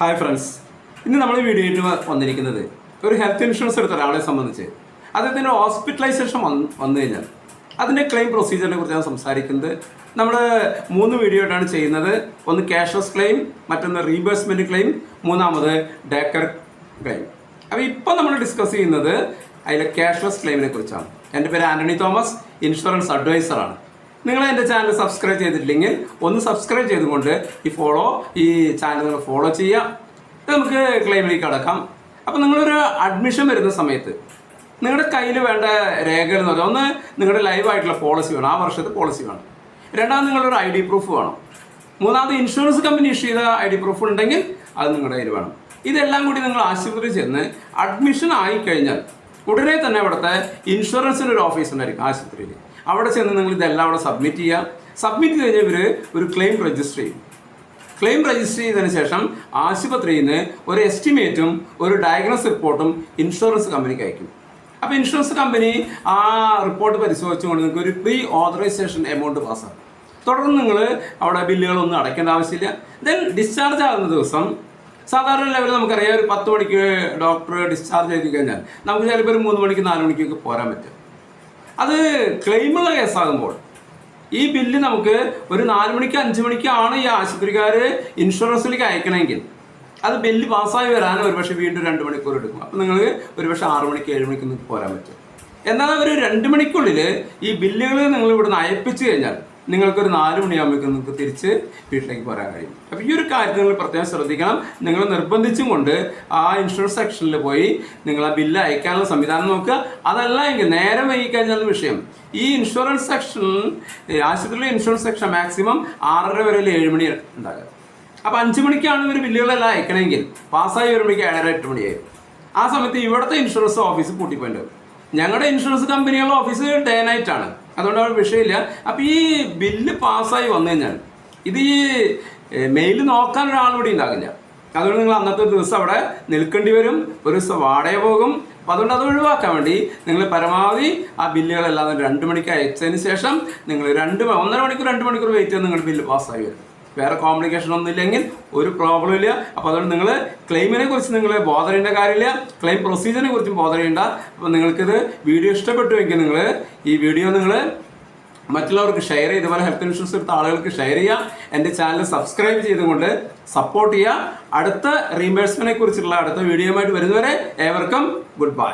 Hi friends ഇന്ന് നമ്മൾ video ആയിട്ട് വന്നിരിക്കുന്നത് ഒരു ഹെൽത്ത് ഇൻഷുറൻസ് എടുത്ത ഒരാളെ സംബന്ധിച്ച്. അദ്ദേഹത്തിന് ഹോസ്പിറ്റലൈസേഷൻ വന്ന് വന്നു കഴിഞ്ഞാൽ അതിന്റെ ക്ലെയിം പ്രൊസീജിയറിനെ കുറിച്ചാണ് സംസാരിക്കുന്നത്. നമ്മൾ മൂന്ന് വീഡിയോ ആയിട്ടാണ് ചെയ്യുന്നത്. ഒന്ന് ക്യാഷ്ലെസ് ക്ലെയിം മറ്റൊന്ന് റീബേഴ്സ്മെന്റ് ക്ലെയിം മൂന്നാമത് ഡേക്കർ ക്ലെയിം അപ്പോൾ ഇപ്പം നമ്മൾ ഡിസ്കസ് ചെയ്യുന്നത് അതിലെ ക്യാഷ്ലെസ് ക്ലെയിമിനെ കുറിച്ചാണ്. എന്റെ പേര് ആന്റണി തോമസ് ഇൻഷുറൻസ് അഡ്വൈസറാണ് നിങ്ങൾ എന്റെ ചാനൽ സബ്സ്ക്രൈബ് ചെയ്തിട്ടില്ലെങ്കിൽ ഒന്ന് സബ്സ്ക്രൈബ് ചെയ്തുകൊണ്ട് ഈ ഫോളോ ഈ ചാനൽ നിങ്ങൾ ഫോളോ ചെയ്യാം നമുക്ക് ക്ലെയിമിലേക്ക് കടക്കാം അപ്പോൾ നിങ്ങളൊരു അഡ്മിഷൻ വരുന്ന സമയത്ത് നിങ്ങളുടെ കയ്യിൽ വേണ്ട രേഖകൾ എന്ന് പറഞ്ഞാൽ ഒന്ന് നിങ്ങളുടെ ലൈവായിട്ടുള്ള പോളിസി വേണം. ആ വർഷത്തെ പോളിസി വേണം. രണ്ടാമത് നിങ്ങളൊരു ഐ ഡി പ്രൂഫ് വേണം. മൂന്നാമത് ഇൻഷുറൻസ് കമ്പനി ഇഷ്യൂ ചെയ്ത ഐ ഡി പ്രൂഫ് ഉണ്ടെങ്കിൽ അത് നിങ്ങളുടെ കയ്യിൽ വേണം. ഇതെല്ലാം കൂടി നിങ്ങൾ ആശുപത്രിയിൽ ചെന്ന് അഡ്മിഷൻ ആയിക്കഴിഞ്ഞാൽ ഉടനെ തന്നെ ഇവിടുത്തെ ഇൻഷുറൻസിന്റെ ഒരു ഓഫീസ് ഉണ്ടായിരിക്കും ആശുപത്രിയിൽ. അവിടെ ചെന്ന് നിങ്ങൾ ഇതെല്ലാം അവിടെ സബ്മിറ്റ് ചെയ്യുക. സബ്മിറ്റ് ചെയ്ത് കഴിഞ്ഞാൽ ഇവർ ഒരു ക്ലെയിം രജിസ്റ്റർ ചെയ്യും. ക്ലെയിം രജിസ്റ്റർ ചെയ്തതിന് ശേഷം ആശുപത്രിയിൽ നിന്ന് ഒരു എസ്റ്റിമേറ്റും ഒരു ഡയഗ്നോസ് റിപ്പോർട്ടും ഇൻഷുറൻസ് കമ്പനിക്ക് അയക്കും. അപ്പോൾ ഇൻഷുറൻസ് കമ്പനി ആ റിപ്പോർട്ട് പരിശോധിച്ചുകൊണ്ട് നിങ്ങൾക്ക് ഒരു പ്രീ ഓതറൈസേഷൻ എമൗണ്ട് പാസ്സാക്കും തുടർന്ന് നിങ്ങൾ അവിടെ ബില്ലുകളൊന്നും അടയ്ക്കേണ്ട ആവശ്യമില്ല. ദെൻ ഡിസ്ചാർജ് ആകുന്ന ദിവസം സാധാരണ ലെവലിൽ നമുക്കറിയാം ഒരു പത്ത് മണിക്ക് ഡോക്ടർ ഡിസ്ചാർജ് ചെയ്ത് കഴിഞ്ഞാൽ നമുക്ക് ചിലപ്പോൾ ഒരു മൂന്ന് മണിക്ക് നാല് മണിക്കൊക്കെ പോരാൻ പറ്റും. അത് ക്ലെയിമുള്ള കേസാകുമ്പോൾ ഈ ബില്ല് നമുക്ക് ഒരു നാല് മണിക്ക് അഞ്ച് മണിക്കാണ് ഈ ആശുപത്രിക്കാർ ഇൻഷുറൻസിലേക്ക് അയക്കണമെങ്കിൽ. അത് ബില്ല് പാസ്സായി വരാൻ ഒരുപക്ഷെ വീണ്ടും രണ്ട് മണിക്കൂർ എടുക്കും. അപ്പം നിങ്ങൾ ഒരുപക്ഷെ ആറ് മണിക്ക് ഏഴ് മണിക്ക് പോരാൻ പറ്റും. എന്നാൽ ഒരു രണ്ട് മണിക്കുള്ളിൽ ഈ ബില്ലുകൾ നിങ്ങൾ ഇവിടുന്ന് അയപ്പിച്ചു കഴിഞ്ഞാൽ നിങ്ങൾക്കൊരു നാല് മണിയാകുമ്പോഴേക്കും നിങ്ങൾക്ക് തിരിച്ച് വീട്ടിലേക്ക് പോരാൻ കഴിയും. അപ്പോൾ ഈ ഒരു കാര്യത്തിൽ നിങ്ങൾ പ്രത്യേകം ശ്രദ്ധിക്കണം. നിങ്ങൾ നിർബന്ധിച്ചും കൊണ്ട് ആ ഇൻഷുറൻസ് സെക്ഷനിൽ പോയി നിങ്ങൾ ആ ബില്ല് അയക്കാനുള്ള സംവിധാനം നോക്കുക. അതല്ല എങ്കിൽ നേരം വൈകിക്കഴിഞ്ഞാൽ വിഷയം. ഈ ഇൻഷുറൻസ് സെക്ഷൻ ആശുപത്രിയിലെ ഇൻഷുറൻസ് സെക്ഷൻ മാക്സിമം ആറര വരെ ഏഴ് മണി ഉണ്ടാകുക അപ്പോൾ അഞ്ച് മണിക്കാണ് ഇവർ ബില്ലുകളെല്ലാം അയക്കണമെങ്കിൽ പാസ്സായി വരുമ്പോഴേക്കും ഏഴര എട്ട് മണിയായി ആ സമയത്ത് ഇവിടുത്തെ ഇൻഷുറൻസ് ഓഫീസ് പൂട്ടിപ്പോയിട്ടുണ്ട് ഞങ്ങളുടെ ഇൻഷുറൻസ് കമ്പനികളുടെ ഓഫീസ് ഡേ നൈറ്റ് ആണ്. അതുകൊണ്ട് അവിടെ വിഷയമില്ല. അപ്പോൾ ഈ ബില്ല് പാസ്സായി വന്നു കഴിഞ്ഞാൽ ഇത് ഈ മെയിൽ നോക്കാൻ ഒരാൾ ഇവിടെ ഉണ്ടാകില്ല. അതുകൊണ്ട് നിങ്ങൾ അന്നത്തെ ദിവസം അവിടെ നിൽക്കേണ്ടി വരും. ഒരു ദിവസം വാടക പോകും. അപ്പോൾ അതുകൊണ്ട് അത് ഒഴിവാക്കാൻ വേണ്ടി നിങ്ങൾ പരമാവധി ആ ബില്ലുകളെല്ലാം രണ്ട് മണിക്ക് അയച്ചതിന് ശേഷം നിങ്ങൾ രണ്ട് ഒന്നര മണിക്കൂർ രണ്ട് മണിക്കൂർ വെയിറ്റ് ചെയ്ത് നിങ്ങൾ ബില്ല് പാസ്സായി വരും. വേറെ കോംപ്ലിക്കേഷൻ ഒന്നും ഇല്ലെങ്കിൽ ഒരു പ്രോബ്ലം ഇല്ല. അപ്പോൾ അതുകൊണ്ട് നിങ്ങൾ ക്ലെയിമിനെ കുറിച്ച് നിങ്ങൾ ബോധർ ചെയ്യേണ്ട കാര്യമില്ല ക്ലെയിം പ്രൊസീജിയറിനെ കുറിച്ചും ബോധർ ചെയ്യേണ്ട അപ്പോൾ നിങ്ങൾക്കിത് വീഡിയോ ഇഷ്ടപ്പെട്ടുവെങ്കിൽ നിങ്ങൾ ഈ വീഡിയോ നിങ്ങൾ മറ്റുള്ളവർക്ക് ഷെയർ ചെയ്ത് ഇതുപോലെ ഹെൽത്ത് ഇൻഷുറൻസ് എടുത്ത ആളുകൾക്ക് ഷെയർ ചെയ്യുക. എന്റെ ചാനൽ സബ്സ്ക്രൈബ് ചെയ്തുകൊണ്ട് സപ്പോർട്ട് ചെയ്യുക. അടുത്ത റീംബേഴ്സ്മെന്റിനെ കുറിച്ചുള്ള അടുത്ത വീഡിയോയുമായിട്ട് വരുന്നവരെ ഏവർക്കും ഗുഡ് ബൈ